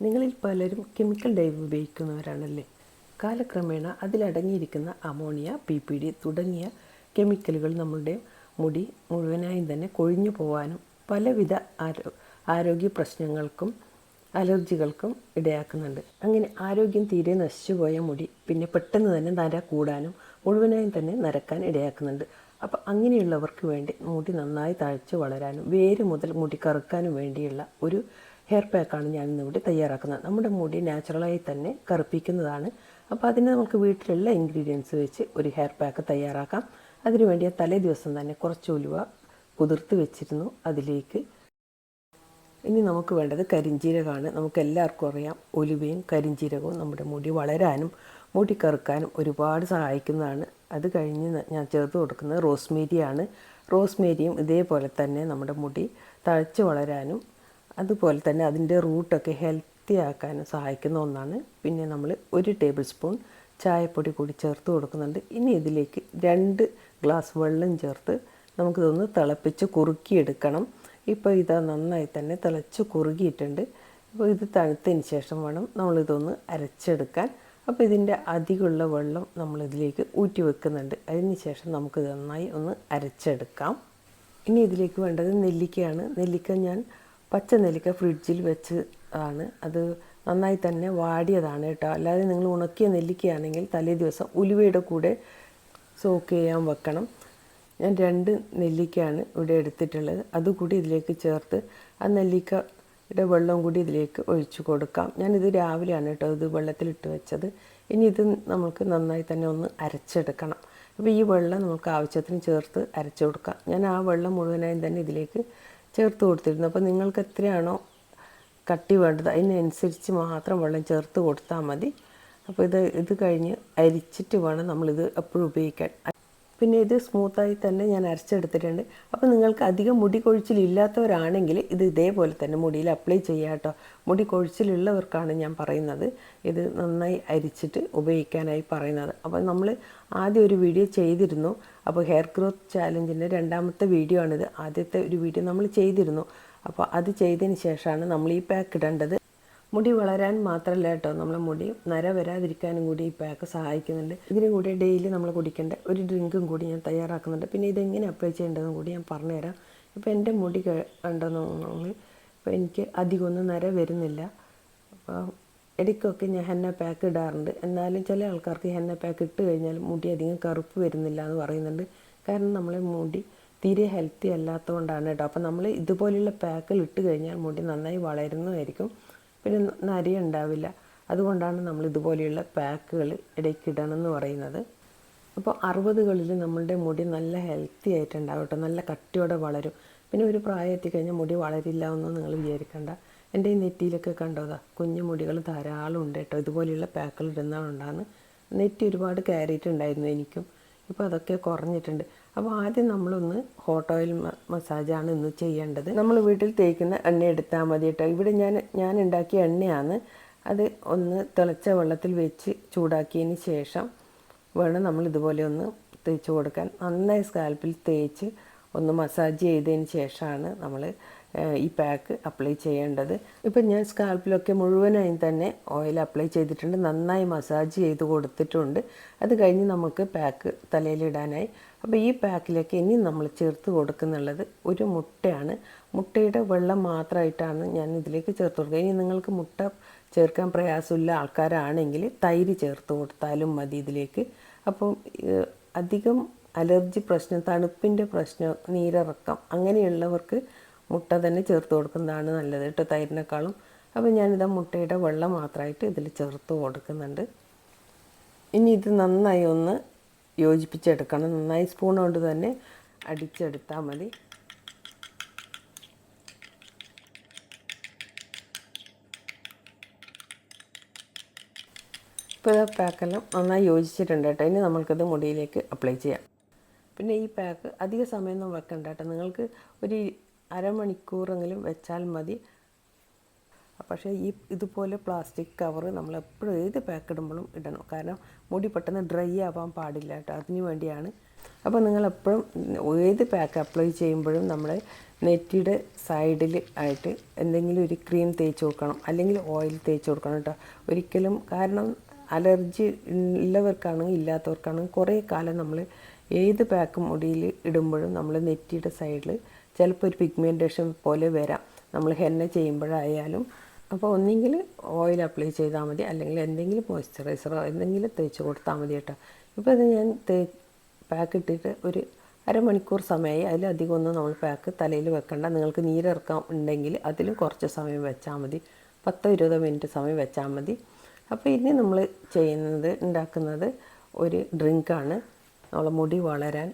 നിങ്ങളിൽ പലരും chemical dye ഉപയോഗിക്കുന്നവരാണല്ലേ? കാലക്രമേണ അതിലടങ്ങിയിരിക്കുന്ന അമോണിയ പി പി ഡി തുടങ്ങിയ കെമിക്കലുകൾ നമ്മളുടെ മുടി മുഴുവനായും തന്നെ കൊഴിഞ്ഞു പോകാനും പലവിധ ആരോ ആരോഗ്യ പ്രശ്നങ്ങൾക്കും അലർജികൾക്കും ഇടയാക്കുന്നുണ്ട്. അങ്ങനെ ആരോഗ്യം തീരെ നശിച്ചുപോയ മുടി പിന്നെ പെട്ടെന്ന് തന്നെ നര കൂടാനും മുഴുവനായും തന്നെ നരക്കാൻ ഇടയാക്കുന്നുണ്ട്. അപ്പോൾ അങ്ങനെയുള്ളവർക്ക് വേണ്ടി മുടി നന്നായി തഴച്ച് വളരാനും വേര് മുതൽ മുടി കറുക്കാനും വേണ്ടിയുള്ള ഒരു ഹെയർ പാക്കാണ് ഞാൻ ഇന്നിവിടെ തയ്യാറാക്കുന്നത്. നമ്മുടെ മുടി നാച്ചുറലായി തന്നെ കറുപ്പിക്കുന്നതാണ്. അപ്പോൾ അതിന് നമുക്ക് വീട്ടിലുള്ള ഇൻഗ്രീഡിയൻസ് വെച്ച് ഒരു ഹെയർ പാക്ക് തയ്യാറാക്കാം. അതിനുവേണ്ടി തലേ ദിവസം തന്നെ കുറച്ച് ഉലുവ കുതിർത്ത് വെച്ചിരുന്നു അതിലേക്ക്. ഇനി നമുക്ക് വേണ്ടത് കരിഞ്ജീരകമാണ് നമുക്ക് എല്ലാവർക്കും അറിയാം ഒലുവയും കരിഞ്ജീരകവും നമ്മുടെ മുടി വളരാനും മുടി കറുക്കാനും ഒരുപാട് സഹായിക്കുന്നതാണ്. അത് കഴിഞ്ഞ് ഞാൻ ചേർത്ത് കൊടുക്കുന്നത് റോസ്മേരിയാണ്. റോസ്മേരിയും ഇതേപോലെ തന്നെ നമ്മുടെ മുടി തഴച്ച് വളരാനും അതുപോലെ തന്നെ അതിന്റെ റൂട്ടൊക്കെ ഹെൽത്തി ആക്കാനും സഹായിക്കുന്ന ഒന്നാണ്. പിന്നെ നമ്മൾ ഒരു ടേബിൾ സ്പൂൺ ചായപ്പൊടി കൂടി ചേർത്ത് കൊടുക്കുന്നുണ്ട്. ഇനി ഇതിലേക്ക് രണ്ട് ഗ്ലാസ് വെള്ളം ചേർത്ത് നമുക്കിതൊന്ന് തിളപ്പിച്ച് കുറുക്കിയെടുക്കണം. ഇപ്പോൾ ഇത് നന്നായി തന്നെ തിളച്ച് കുറുകിയിട്ടുണ്ട്. അപ്പോൾ ഇത് തണുത്തതിന് ശേഷം വേണം നമ്മളിതൊന്ന് അരച്ചെടുക്കാൻ. അപ്പോൾ ഇതിന്റെ അധികമുള്ള വെള്ളം നമ്മളിതിലേക്ക് ഊറ്റി വെക്കുന്നുണ്ട്. അതിന് ശേഷം നമുക്ക് നന്നായി ഒന്ന് അരച്ചെടുക്കാം. ഇനി ഇതിലേക്ക് വേണ്ടത് നെല്ലിക്കയാണ്. നെല്ലിക്ക ഞാൻ പച്ച നെല്ലിക്ക ഫ്രിഡ്ജിൽ വെച്ച് ആണ് അത് നന്നായി തന്നെ വാടിയതാണ് കേട്ടോ. അല്ലാതെ നിങ്ങൾ ഉണക്കിയ നെല്ലിക്കയാണെങ്കിൽ തലേ ദിവസം ഉലുവയുടെ കൂടെ സോക്ക് ചെയ്യാൻ വെക്കണം. ഞാൻ രണ്ട് നെല്ലിക്കയാണ് ഇവിടെ എടുത്തിട്ടുള്ളത്. അതുകൂടി ഇതിലേക്ക് ചേർത്ത് ആ നെല്ലിക്കയുടെ വെള്ളം കൂടി ഇതിലേക്ക് ഒഴിച്ചു കൊടുക്കാം. ഞാനിത് രാവിലെയാണ് കേട്ടോ ഇത് വെള്ളത്തിലിട്ട് വെച്ചത്. ഇനി ഇത് നമുക്ക് നന്നായി തന്നെ ഒന്ന് അരച്ചെടുക്കണം. അപ്പോൾ ഈ വെള്ളം നമുക്ക് ആവശ്യത്തിന് ചേർത്ത് അരച്ചു കൊടുക്കാം. ഞാൻ ആ വെള്ളം മുഴുവനായും തന്നെ ഇതിലേക്ക് ചേർത്ത് കൊടുത്തിരുന്നു. അപ്പോൾ നിങ്ങൾക്ക് എത്രയാണോ കട്ടി വേണ്ടത് അതിനനുസരിച്ച് മാത്രം വെള്ളം ചേർത്ത് കൊടുത്താൽ മതി. അപ്പോൾ ഇത് ഇത് കഴിഞ്ഞ് അരിച്ചിട്ട് വേണം നമ്മളിത് എപ്പോഴും ഉപയോഗിക്കാൻ. പിന്നെ ഇത് സ്മൂത്തായി തന്നെ ഞാൻ അരച്ചെടുത്തിട്ടുണ്ട്. അപ്പോൾ നിങ്ങൾക്ക് അധികം മുടി കൊഴിച്ചിലില്ലാത്തവരാണെങ്കിൽ ഇത് ഇതേപോലെ തന്നെ മുടിയിൽ അപ്ലൈ ചെയ്യാം കേട്ടോ. മുടി കൊഴിച്ചിലുള്ളവർക്കാണ് ഞാൻ പറയുന്നത്. ഇത് നന്നായി അരിച്ചിട്ട് ഉപയോഗിക്കാനായി പറയുന്നത്. അപ്പോൾ നമ്മൾ ആദ്യം ഒരു വീഡിയോ ചെയ്തിരുന്നു. അപ്പോൾ ഹെയർ ഗ്രോത്ത് ചാലഞ്ചിന്റെ രണ്ടാമത്തെ വീഡിയോ ആണിത്. ആദ്യത്തെ ഒരു വീഡിയോ നമ്മൾ ചെയ്തിരുന്നു. അപ്പോൾ അത് ചെയ്തതിന് ശേഷമാണ് നമ്മൾ ഈ പാക്ക് ഇടേണ്ടത്. മുടി വളരാൻ മാത്രമല്ല കേട്ടോ നമ്മളെ മുടി. നര വരാതിരിക്കാനും കൂടി ഈ പാക്ക് സഹായിക്കുന്നുണ്ട്. ഇതിനും കൂടി ഡെയിലി നമ്മൾ കുടിക്കേണ്ട ഒരു ഡ്രിങ്കും കൂടി ഞാൻ തയ്യാറാക്കുന്നുണ്ട്. പിന്നെ ഇതെങ്ങനെ അപ്ലൈ ചെയ്യേണ്ടതെന്ന് കൂടി ഞാൻ പറഞ്ഞുതരാം. ഇപ്പോൾ എന്റെ മുടി കണ്ടെന്ന് ഇപ്പോൾ എനിക്ക് അധികമൊന്നും നര വരുന്നില്ല. അപ്പോൾ ഇടയ്ക്കൊക്കെ ഞാൻ ഹെന്ന പാക്ക് ഇടാറുണ്ട്. എന്നാലും ചില ആൾക്കാർക്ക് ഹെന്ന പാക്ക് ഇട്ട് കഴിഞ്ഞാൽ മുടി അധികം കറുപ്പ് വരുന്നില്ല എന്ന് പറയുന്നുണ്ട്. കാരണം നമ്മളെ മുടി തീരെ ഹെൽത്തി അല്ലാത്തതുകൊണ്ടാണ് കേട്ടോ. അപ്പോൾ നമ്മൾ ഇതുപോലെയുള്ള പാക്കിൽ ഇട്ട് കഴിഞ്ഞാൽ മുടി നന്നായി വളരുന്നതായിരിക്കും. പിന്നെ നരി ഉണ്ടാവില്ല അതുകൊണ്ടാണ് നമ്മൾ ഇതുപോലെയുള്ള പാക്കുകൾ ഇടയ്ക്ക് ഇടണം എന്ന് പറയുന്നത്. അപ്പോൾ അറുപതുകളിൽ നമ്മളുടെ മുടി നല്ല ഹെൽത്തി ആയിട്ടുണ്ടാവും കേട്ടോ. നല്ല കട്ടിയോടെ വളരും. പിന്നെ ഒരു പ്രായം എത്തിക്കഴിഞ്ഞാൽ മുടി വളരില്ല എന്നൊന്നും നിങ്ങൾ വിചാരിക്കണ്ട. എന്റെ ഈ നെറ്റിയിലൊക്കെ കണ്ടോതാ കുഞ്ഞു മുടികൾ ധാരാളം ഉണ്ട് കേട്ടോ. ഇതുപോലെയുള്ള പാക്കുകൾ ഇടുന്നതുകൊണ്ടാണ് നെറ്റി ഒരുപാട് കയറിയിട്ടുണ്ടായിരുന്നു എനിക്കും. ഇപ്പോൾ അതൊക്കെ കുറഞ്ഞിട്ടുണ്ട്. അപ്പോൾ ആദ്യം നമ്മളൊന്ന് ഹോട്ട് ഓയിൽ മസാജാണ് ഇന്ന് ചെയ്യേണ്ടത്. നമ്മൾ വീട്ടിൽ തേക്കുന്ന എണ്ണ എടുത്താൽ മതി കേട്ടോ ഇവിടെ ഞാൻ ഞാൻ ഉണ്ടാക്കിയ എണ്ണയാണ്. അത് ഒന്ന് തിളച്ച വെള്ളത്തിൽ വെച്ച് ചൂടാക്കിയതിന് ശേഷം വേണം നമ്മൾ ഇതുപോലെ ഒന്ന് തേച്ച് കൊടുക്കാൻ. നന്നായി സ്കാൽപ്പിൽ തേച്ച് ഒന്ന് മസാജ് ചെയ്തതിന് ശേഷമാണ് നമ്മൾ ഈ പാക്ക് അപ്ലൈ ചെയ്യേണ്ടത്. ഇപ്പം ഞാൻ സ്കാൽപ്പിലൊക്കെ മുഴുവനായും തന്നെ ഓയിൽ അപ്ലൈ ചെയ്തിട്ടുണ്ട്. നന്നായി മസാജ് ചെയ്ത് കൊടുത്തിട്ടുണ്ട്. അത് കഴിഞ്ഞ് നമുക്ക് പാക്ക് തലയിലിടാനായി. അപ്പോൾ ഈ പാക്കിലേക്ക് ഇനി നമ്മൾ ചേർത്ത് കൊടുക്കുന്നുള്ളത് ഒരു മുട്ടയാണ്. മുട്ടയുടെ വെള്ളം മാത്രമായിട്ടാണ് ഞാൻ ഇതിലേക്ക് ചേർത്ത് കൊടുക്കുക. ഇനി നിങ്ങൾക്ക് മുട്ട ചേർക്കാൻ പ്രയാസമില്ല ആൾക്കാരാണെങ്കിൽ തൈര് ചേർത്ത് കൊടുത്താലും മതി ഇതിലേക്ക്. അപ്പം അധികം അലർജി പ്രശ്നം തണുപ്പിന്റെ പ്രശ്നം നീരിറക്കം അങ്ങനെയുള്ളവർക്ക് മുട്ട തന്നെ ചേർത്ത് കൊടുക്കുന്നതാണ് നല്ലത്. കേട്ടോ തൈരിനേക്കാളും. അപ്പോൾ ഞാനിതാ മുട്ടയുടെ വെള്ളം മാത്രമായിട്ട് ഇതിൽ ചേർത്ത് കൊടുക്കുന്നുണ്ട്. ഇനി ഇത് നന്നായി ഒന്ന് യോജിപ്പിച്ചെടുക്കണം. നന്നായി സ്പൂൺ കൊണ്ട് തന്നെ അടിച്ചെടുത്താൽ മതി. ഇപ്പോൾ ഇത് പാക്കെല്ലാം നന്നായി യോജിച്ചിട്ടുണ്ട് കേട്ടോ. ഇനി നമ്മൾക്കത് മുടിയിലേക്ക് അപ്ലൈ ചെയ്യാം. പിന്നെ ഈ പാക്ക് അധിക സമയമൊന്നും വെക്കണ്ട കേട്ടോ. നിങ്ങൾക്ക് ഒരു അരമണിക്കൂറെങ്കിലും വെച്ചാൽ മതി. പക്ഷേ ഈ ഇതുപോലെ പ്ലാസ്റ്റിക് കവർ നമ്മൾ എപ്പോഴും ഏത് പാക്ക് ഇടുമ്പോഴും ഇടണം. കാരണം മുടി പെട്ടെന്ന് ഡ്രൈ ആവാൻ പാടില്ല കേട്ടോ. അതിന് വേണ്ടിയാണ്. അപ്പോൾ നിങ്ങൾ എപ്പോഴും ഏത് പാക്ക് അപ്ലൈ ചെയ്യുമ്പോഴും നമ്മൾ നെറ്റിയുടെ സൈഡിൽ ആയിട്ട് എന്തെങ്കിലും ഒരു ക്രീം തേച്ച് കൊടുക്കണം. അല്ലെങ്കിൽ ഓയിൽ തേച്ച് കൊടുക്കണം കേട്ടോ. ഒരിക്കലും കാരണം അലർജി ഉള്ളവർക്കാണെങ്കിൽ ഇല്ലാത്തവർക്കാണെങ്കിൽ കുറേ കാലം നമ്മൾ ഏത് പാക്ക് മുടിയിൽ ഇടുമ്പോഴും നമ്മൾ നെറ്റിയുടെ സൈഡിൽ ചിലപ്പോൾ ഒരു പിഗ്മെന്റേഷൻ പോലെ വരാം. നമ്മൾ ഹെന്ന ചെയ്യുമ്പോഴായാലും. അപ്പോൾ ഒന്നെങ്കിൽ ഓയിൽ അപ്ലൈ ചെയ്താൽ മതി. അല്ലെങ്കിൽ എന്തെങ്കിലും മോയ്സ്ചറൈസറോ എന്തെങ്കിലും തേച്ച് കൊടുത്താൽ മതി കേട്ടോ. ഇപ്പോൾ ഇത് ഞാൻ തേ പാക്ക് ഇട്ടിട്ട് ഒരു അരമണിക്കൂർ സമയമായി. അതിലധികം ഒന്നും നമ്മൾ പാക്ക് തലയിൽ വെക്കണ്ട. നിങ്ങൾക്ക് നീരിറക്കാൻ ഉണ്ടെങ്കിൽ അതിലും കുറച്ച് സമയം വെച്ചാൽ മതി. പത്തോ ഇരുപതോ മിനിറ്റ് സമയം വെച്ചാൽ മതി. അപ്പോൾ ഇനി നമ്മൾ ചെയ്യുന്നത് ഉണ്ടാക്കുന്നത് ഒരു ഡ്രിങ്കാണ് നമ്മളെ മുടി വളരാൻ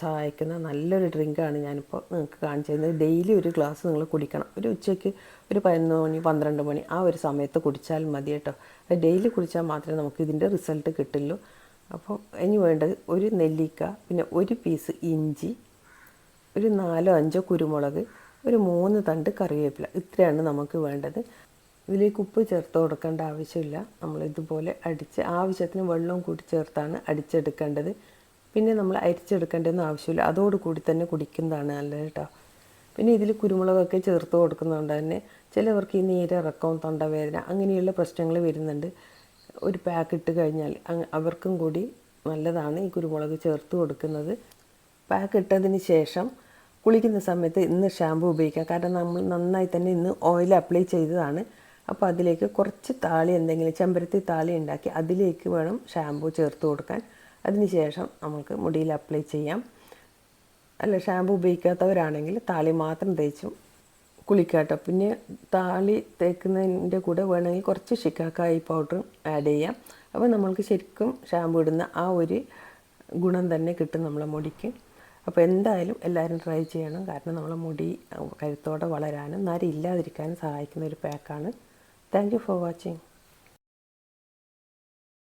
സഹായിക്കുന്ന നല്ലൊരു ഡ്രിങ്കാണ് ഞാനിപ്പോൾ നിങ്ങൾക്ക് കാണിച്ചു തരുന്നത് ഡെയിലി ഒരു ഗ്ലാസ് നിങ്ങൾ കുടിക്കണം. ഒരു ഉച്ചയ്ക്ക് ഒരു പതിനൊന്ന് മണി പന്ത്രണ്ട് മണി ആ ഒരു സമയത്ത് കുടിച്ചാൽ മതി കേട്ടോ. അത് ഡെയിലി കുടിച്ചാൽ മാത്രമേ നമുക്ക് ഇതിന്റെ റിസൾട്ട് കിട്ടുള്ളൂ. അപ്പോൾ ഇനി വേണ്ടത് ഒരു നെല്ലിക്ക പിന്നെ ഒരു പീസ് ഇഞ്ചി ഒരു നാലോ അഞ്ചോ കുരുമുളക് ഒരു മൂന്ന് തണ്ട് കറിവേപ്പില. ഇത്രയാണ് നമുക്ക് വേണ്ടത്. ഇതിലേക്ക് ഉപ്പ് ചേർത്ത് കൊടുക്കേണ്ട ആവശ്യമില്ല. നമ്മൾ ഇതുപോലെ അടിച്ച് ആവശ്യത്തിന് വെള്ളവും കൂടി ചേർത്താണ് അടിച്ചെടുക്കേണ്ടത്. പിന്നെ നമ്മൾ അരിച്ചെടുക്കേണ്ടതെന്ന് ആവശ്യമില്ല. അതോടുകൂടി തന്നെ കുടിക്കുന്നതാണ് നല്ലത് കേട്ടോ. പിന്നെ ഇതിൽ കുരുമുളകൊക്കെ ചേർത്ത് കൊടുക്കുന്നതുകൊണ്ട് തന്നെ ചിലവർക്ക് ഈ നീരിറക്കവും തൊണ്ടവേദന അങ്ങനെയുള്ള പ്രശ്നങ്ങൾ വരുന്നുണ്ട്. ഒരു പാക്ക് ഇട്ട് കഴിഞ്ഞാൽ അവർക്കും കൂടി നല്ലതാണ് ഈ കുരുമുളക് ചേർത്ത് കൊടുക്കുന്നത്. പാക്ക് ഇട്ടതിന് ശേഷം കുളിക്കുന്ന സമയത്ത് ഇന്ന് ഷാമ്പു ഉപയോഗിക്കാം. കാരണം നമ്മൾ നന്നായി തന്നെ ഇന്ന് ഓയിൽ അപ്ലൈ ചെയ്തതാണ്. അപ്പോൾ അതിലേക്ക് കുറച്ച് താളി എന്തെങ്കിലും ചെമ്പരത്തി താളി ഉണ്ടാക്കി അതിലേക്ക് വേണം ഷാമ്പു ചേർത്ത് കൊടുക്കാൻ. അതിന് ശേഷം നമുക്ക് മുടിയിൽ അപ്ലൈ ചെയ്യാം. അല്ല ഷാമ്പു ഉപയോഗിക്കാത്തവരാണെങ്കിൽ താളി മാത്രം തേച്ചും കുളിക്കാട്ടോ. പിന്നെ താളി തേക്കുന്നതിന്റെ കൂടെ വേണമെങ്കിൽ കുറച്ച് ഷിക്കാക്കായി പൗഡറും ആഡ് ചെയ്യാം. അപ്പോൾ നമ്മൾക്ക് ശരിക്കും ഷാമ്പു ഇടുന്ന ആ ഒരു ഗുണം തന്നെ കിട്ടും നമ്മളെ മുടിക്ക്. അപ്പോൾ എന്തായാലും എല്ലാവരും ട്രൈ ചെയ്യണം. കാരണം നമ്മളെ മുടി കരുത്തോടെ വളരാനും നരി ഇല്ലാതിരിക്കാനും സഹായിക്കുന്ന ഒരു പാക്കാണ് താങ്ക് യു ഫോർ വാച്ചിങ്